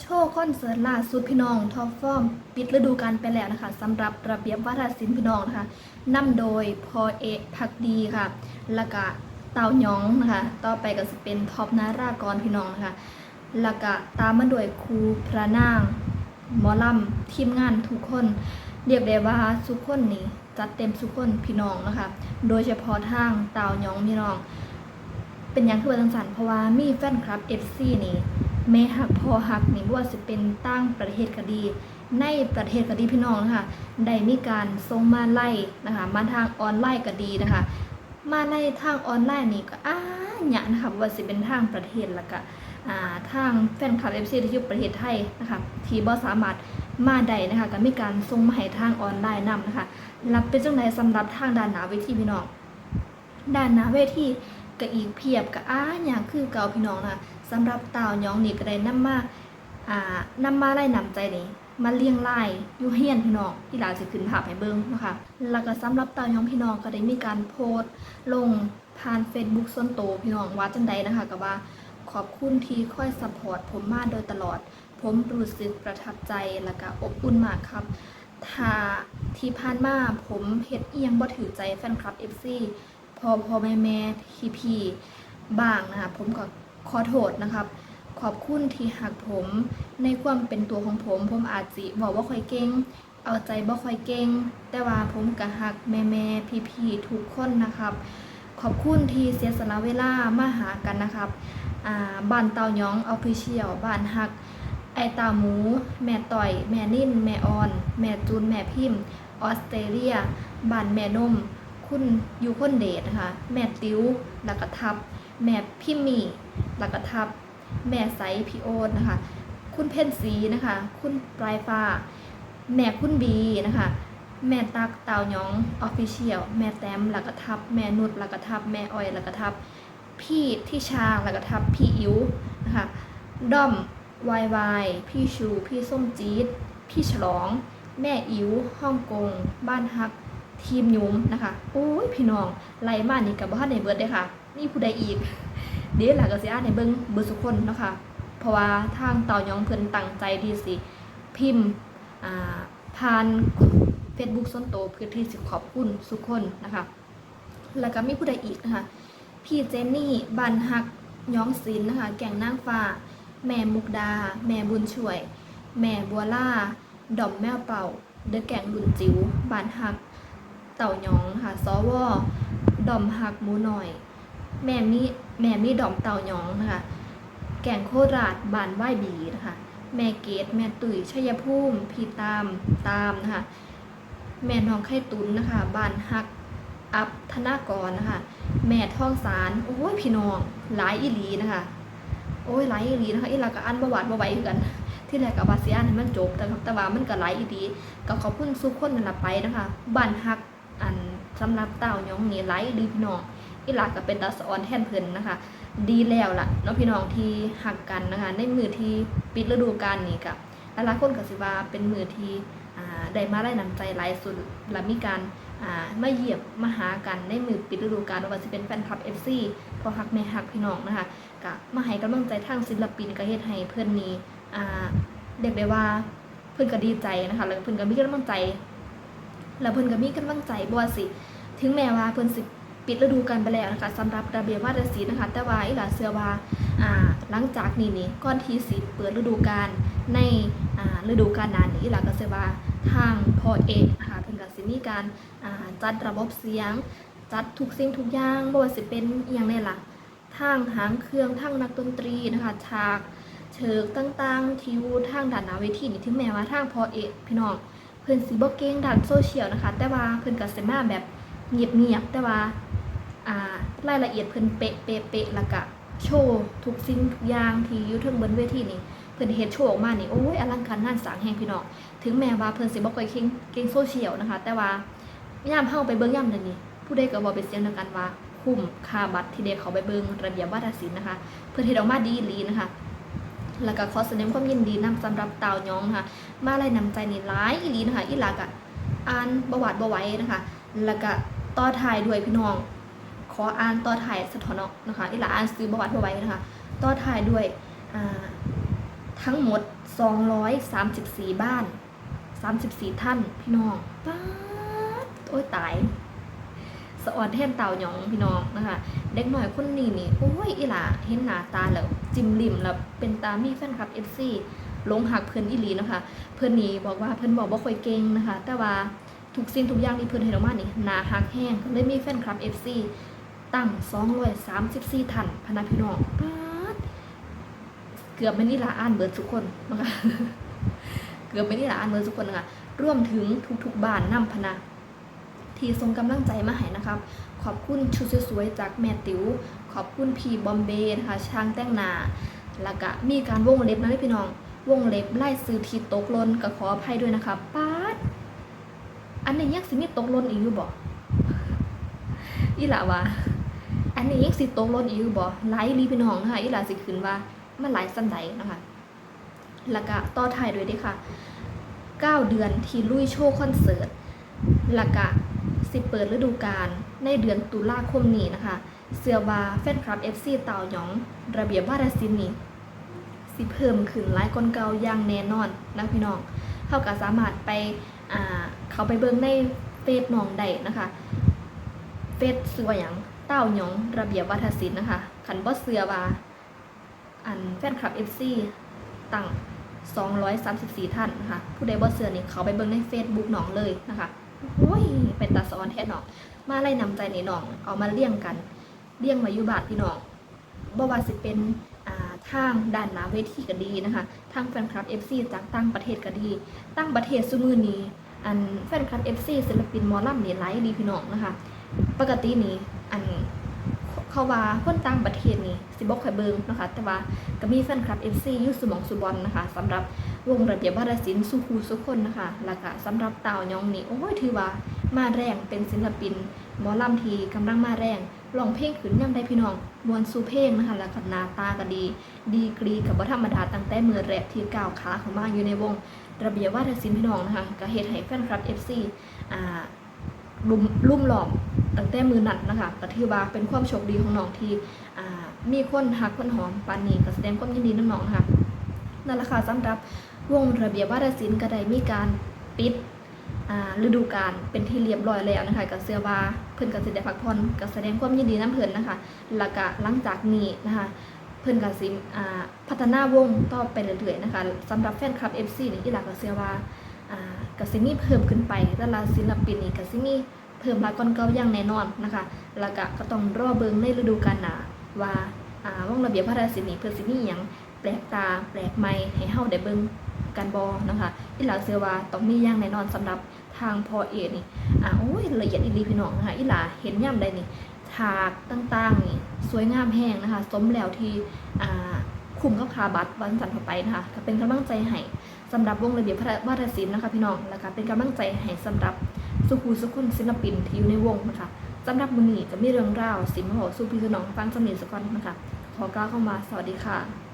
โชว์คอนเสิร์ตล่าสุดพี่น้องท็อปฟอร์มปิดฤดูกาลไปแล้วนะคะสำหรับระเบียบวัฒนศิลป์พี่น้องนะคะนำโดยพอเอกพักดีค่ะแล้วก็เต่าหยองนะคะต่อไปก็จะเป็นท็อปนารากรพี่น้องนะคะแล้วก็ตามมาด้วยครูพระนางหมอลำทีมงานทุกคน เรียกได้ว่าทุกคนนี่จัดเต็มทุกคนพี่น้องนะคะ โดยเฉพาะทางเต่าหยองพี่น้อง เป็นหยังคือว่าจังสันเพราะว่ามีแฟนคลับ FC นี่ แม่หักพอหักนี่บ่ว่าสิเป็นตั้งประเทศก็ดี ในประเทศก็ดีพี่น้องนะคะได้มีการส่งมาไล่นะคะ มาทางออนไลน์ก็ดีนะคะ มาในทางออนไลน์นี่ก็อ้าหยะนะคะบ่ว่าสิเป็นทางประเทศแล้วก็อ่าทางแฟนคลับ FC ที่อยู่ประเทศไทยนะคะที่บ่สามารถมาได้นะคะก็มีการส่งมาให้ทางออนไลน์นํนะคะรับเป็นจังไดสำหรับทางด้านหน้าเวทีพี่น้องด้านหน้าเวทีก็อีกเพียบก็อ้าอย่างคือเก่าพี่น้องนะะ สำหรับเต่าหยองนี่ก็ได้นำมาอ่านำมาไล่นำใจนี่มาเลี้ยงไล่อยู่เฮียนพี่น้องที่หลานสิขึ้นภาพให้เบิ่งนะคะแล้วก็สำหรับเต่าหยองพี่น้องก็ได้มีการโพสต์ลงผ่าน Facebook ส่วนตัวพี่น้องว่าจังใดนะคะก็ว่าขอบคุณที่คอยซัพพอร์ตผมมาโดยตลอด ผมรู้สึกประทับใจแล้วก็อบอุ่นมากครับถ้าที่ผ่านมาผมเฮ็ดเอียงบ่ถือใจแฟนคลับ FC พอพอแม่แม่พี่พี่บ้างนะคะผมก็ ขอโทษนะครับ ขอบคุณที่หักผม ในความเป็นตัวของผม ผมอาจสิบอกว่าค่อยเก่ง เอาใจบ่ค่อยเก่ง แต่ว่าผมก็หักแม่แม่พี่พี่ทุกคนนะครับ ขอบคุณที่เสียสละเวลามาหากันนะครับบ้านเตายองออฟฟิเชียลบ้านหัก ไอตาหมู แม่ต่อย แม่นิ่น แม่ออน แม่จูน แม่พิมพ์ ออสเตรเลียบ้านแม่นมคุณยูคนเดทนะคะ แม่ติ้วแล้วก็ทับ แม่พิมมี่ แล้วก็ทับ แม่ไซพี่โอตนะคะ คุณเพนสีนะคะ คุณปลายฟ้า แม่คุณบีนะคะ แม่ตักเตาหยองออฟฟิเชียลแม่แต้มแล้วก็ทับ แม่นุชแล้วก็ทับ แม่อ้อยแล้วก็ทับ พี่ที่ชาแล้วก็ทับ พี่อิ๋วนะคะ ด้อมวายวายพี่ชู พี่ส้มจี๊ด พี่ฉลอง แม่อิ๋วฮ่องกง บ้านฮัก ทีมยุ้มนะคะโอ้ยพี่น้องไล่มานี่กับบ้านในเบิร์ดเลยค่ะ นี่ผู้ใดอีก เดี๋ยวหลังก็สิอ่านในเบิ้งเบิร์ดสุกคนเนาะคะเพราะว่าทางเต่ายองเพิ่นตั้งใจที่สิพิมพ์อ่าผ่าน Facebook ส่วนตัวเพื่อที่สิขอบคุณสุกคนนะคะ แล้วก็มีผู้ใดอีกนะคะ พี่เจนนี่บันฮักย้องศิลป์นะคะ แก่งนางฟ้า แม่มุกดา แม่บุญช่วย แม่บัวล่า ดอมแมวเป่า เดอะแก่งบุญจิ๋วบานฮัก เต่ายองค่ะสวดอมฮักหมูหน่อย แม่มีแม่มีดอมเต่าหยองนะคะ แก่งโคราชบานไหวบีนะคะ แม่เกดแม่ตุ๋ยชัยภูมิพี่ตามตามนะคะ แม่น้องไข่ตุนนะคะบานฮักอัพธนากรนะคะ แม่ท่องสารโอ้ยพี่น้องหลายอีหลีนะคะ โอ้ยหลายอีหลีนะคะอีหลาก็อันบวาดบ่ไหวคือกันที่แรกก็ว่าสิอ่านให้มันจบแต่แต่ว่ามันก็หลายอีหลีก็ขอบคุณทุกคนนั่นละไปนะคะบ้านฮักอันสำหรับเต้าหยองนี่หลายอีหลีพี่น้อง อีหลาก็เป็นตาสอนแทนเพิ่นนะคะ ดีแล้วล่ะเนาะพี่น้องที่หักกันนะคะ ในมือที่ปิดฤดูกาลนี้ก็หลายๆคนก็สิว่าเป็นมือที่ได้มาได้นำใจหลายสุดและมีการมาเหยียบมาหากันในมือปิดฤดูกาลว่าจะเป็นแฟนคลับ FC พอฮักแม่ฮักพี่น้องนะคะก็มาให้กำลังใจทางศิลปินก็เฮ็ดให้เพื่อนมีอ่าเรียกได้ว่าเพื่อนก็ดีใจนะคะแล้วเพื่อนก็มีกำลังใจ แล้วเพื่อนก็มีกำลังใจบ่สิ ถึงแม้ว่าเพื่อนสิ ปิดฤดูกาลไปแล้วนะคะสำหรับระเบียบวาทศิลป์นะคะ แต่ว่าอีหลาเชื่อว่าอ่าหลังจากนี้นี่ก่อนที่สิเปิดฤดูกาลในฤดูกาลหน้านี้อีหลาก็เชื่อว่าทางพอเอกนะคะเพิ่นก็สิมีการจัดระบบเสียง จัดทุกสิ่งทุกอย่างบ่ว่าสิเป็นอย่างไรล่ะทางหางเครื่องทางนักดนตรีนะคะฉากเชิกต่างๆ ทิวทางด้านนาเวทีนี่ถึงแม้ว่าทางพอเอกพี่น้องเพิ่นสิบ่เก่งด้านโซเชียลนะคะ แต่ว่าเพิ่นก็สิมาแบบเงียบๆแต่ว่า อ่ารายละเอียดเพิ่นเป๊ะเป๊ะเป๊ะแล้วก็โชว์ทุกสิ่งทุกอย่างที่อยู่เทึงบนเวทีนี่เพิ่นเฮ็ดโชว์ออกมานี่โอ้ยอลังการงานสร้างแห่งพี่น้องถึงแม้ว่าเพิ่นสิบ่ค่อยเก่งเก่งโซเชียลนะคะ แต่ว่ายามเข้าไปเบิ้งยามนั่นนี่ผู้ใดก็บอกเป็นเสียงเดียวกันว่าคุ้มค่าบัตรที่เด็กเขาไปเบิ้งระเบียบวัฒนศิลป์นะคะ เพื่อที่ออกมาดีลีนะคะ แล้วก็ขอแสดงความยินดีนำสำหรับเต่าหยองค่ะ มาไล่นำใจนี่ร้ายอีหลีนะคะ อีหลากะอ่านประวัติบไหว้นะคะ แล้วก็ต่อท้ายด้วยพี่น้อง ขออ่านต่อท้ายสะท้อนนะคะอีหลาอ่านซื้อประวัติบไว้นะคะต่อท้ายด้วยทั้งหมด 234 บ้าน 34 ท่านพี่น้องป๊าดโอ้ยตายสะออนแท่นเต่าหยองพี่น้องนะคะ เด็กหน่อยคนนี้นี่โอ้ยอีหล่าเห็นหน้าตาแล้วจิมลิมแล้วเป็นตามีแฟนคลับ FC ลงหักเพิ่นอีหลีนะคะ เพิ่นนี่บอกว่าเพิ่นบอกบ่ค่อยเก่งนะคะ แต่ว่าทุกสิ่งทุกอย่างที่เพิ่นเฮ็ดออกมานี่หนาหักแห้งเลยมีแฟนคลับ FC ตั้ง234ท่านพนักพี่น้องป๊าดเกือบไม่นี่ละอ่านเบิดทุกคนนะคะเกือบไม่นี่ละอ่านเบิดทุกคนนะคะรวมถึงทุกๆบ้านนำพนะที่ส่งกำลังใจมาให้นะครับ ขอบคุณชุดสวยๆจากแม่ติ๋วขอบคุณพี่บอมเบย์นะคะช่างแต่งหน้าแล้วก็มีการวงเล็บนะพี่น้อง วงเล็บไล่ซื้อทีตกลนก็ขออภัยด้วยนะคะป้าดอันนี้ยังสิมีตกลนอีกอยู่บ่อีหล่ะว่า อันนี้ยังสิตกลนอีกอยู่บ่ไลฟ์รีพี่น้องนะคะอีหล่ะสิขึ้นว่ามันหลายสันใดนะคะแล้วก็ต่อท้ายด้วยด้ค่ะ 9 เดือนที่ลุยโชว์คอนเสิร์ตแล้วก็สิเปิดฤดูกาลในเดือนตุลาคมนี้นะคะ เสือบาแฟนคลับ FC เต่าหยอง ระเบียบวาทศิลป์นี่สิเพิ่มขึ้นหลายกอนเก่าอย่างแน่นอนนะพี่น้องเขาก็สามารถไปเขาไปเบิ่งในเฟซน้องได้นะคะเฟซเสืออย่าง เต้าหยองระเบียบวัฒศิลป์นะคะขันบ่เสือว่าอันแฟนคลับ FC ตั้ง234 ท่านนะคะผู้ใดบ่เสือนี่เขาไปเบิ่งใน Facebook น้องเลยนะคะโอ้ยเป็นตาสอนแท้น้อง มาไล่นำใจในน้อง เอามาเลี้ยงกันเลี้ยงมายู่บาทพี่น้องบ่ว่าสิเป็นอ่าทางด้านหน้าเวทีก็ดีนะคะทางแฟนคลับ FC จากต่างประเทศก็ดีต่างประเทศซุมือนี้ อันแฟนคลับ FC ศิลปินมอลำนี่หลายดีพี่น้องนะคะ ปกตินี่ อันเขาว่าคนต่างประเทศนี่สิบ่ค่อยเบิงนะคะ แต่ว่าก็มีแฟนคลับ FC อยู่สมองสุบอลนะคะสำหรับวงระเบียบวาทศิลป์สุขูสุคนนะคะ แล้วก็สำหรับเต่ายองนี่โอ้ยถือว่ามาแรงเป็นศิลปินหมอลำทีกำลังมาแรงร้องเพลงขึ้นย่ำได้พี่น้องมวนสูเพลงนะคะ แล้วก็นาตาก็ดี ดีกรีกับว่าธรรมดาตั้งแต่มือแรกที่ก้าวขาเข้ามาอยู่ในวงระเบียบวาทศิลป์พี่น้องนะคะก็เฮ็ดให้แฟนคลับ FC อ่าลุ่มลุ่มหลอม ตั้งแต่มือนัดนะคะก็ถือว่าเป็นความโชคดีของน้องที่มีคนหักคนหอมปานนี้ก็แสดงความยินดีน้องๆนะคะนั่นแหละค่ะสำหรับวงระเบียบวาทศิลป์ก็ได้มีการปิดฤดูกาลเป็นที่เรียบร้อยแล้วนะคะกับเสื้อวาเพิ่อนก็สิได้พักผ่อนก็แสดงความยินดีน้ำเพิ่นนะคะแล้วก็หลังจากนี้นะคะเพิ่อนก็สิอ่าพัฒนาวงต่อไปเรื่อยๆนะคะสำหรับแฟนคลับ FC นี่อีหลักก็เชื่อวาอ่าก็สิมีเพิ่มขึ้นไปแต่ละศิลปินนี่ก็สิมี เพิ่มหลายกว่าเก่าอย่างแน่นอนนะคะ แล้วก็ก็ต้องรอเบิงในฤดูกาลหนาว่าอ่าวงระเบียบพัฒนศินี่เพิ่นสิมีหยังแปลกตาแปลกใหม่ให้เฮาได้เบิงกันบ่นะคะอีหลักเชื่อว่าต้องมีอย่างแน่นอนสำหรับทางพอเอนี่อ่าโอ้ยละเอียดอีลีพี่น้องนะคะอีหลาเห็นย่ำใดนี่ฉากต่างๆนี่สวยงามแห้งนะคะสมแล้วที่อ่าคุ้มกับคาบัตรวันจันต่อไปนะคะก็เป็นกำลังใจให้สำหรับวงระเบียบพระวาศิลป์นะคะพี่น้องแล้วก็เป็นกำลังใจให้สำหรับ สุขูสุขุนศิลปินที่อยู่ในวงนะคะสำหรับมือนี้จะมีเรื่องราวสิมาบอกสู่พี่น้องฟังสำเนียงสกอนนะคะขอกล่าวเข้ามาสวัสดีค่ะ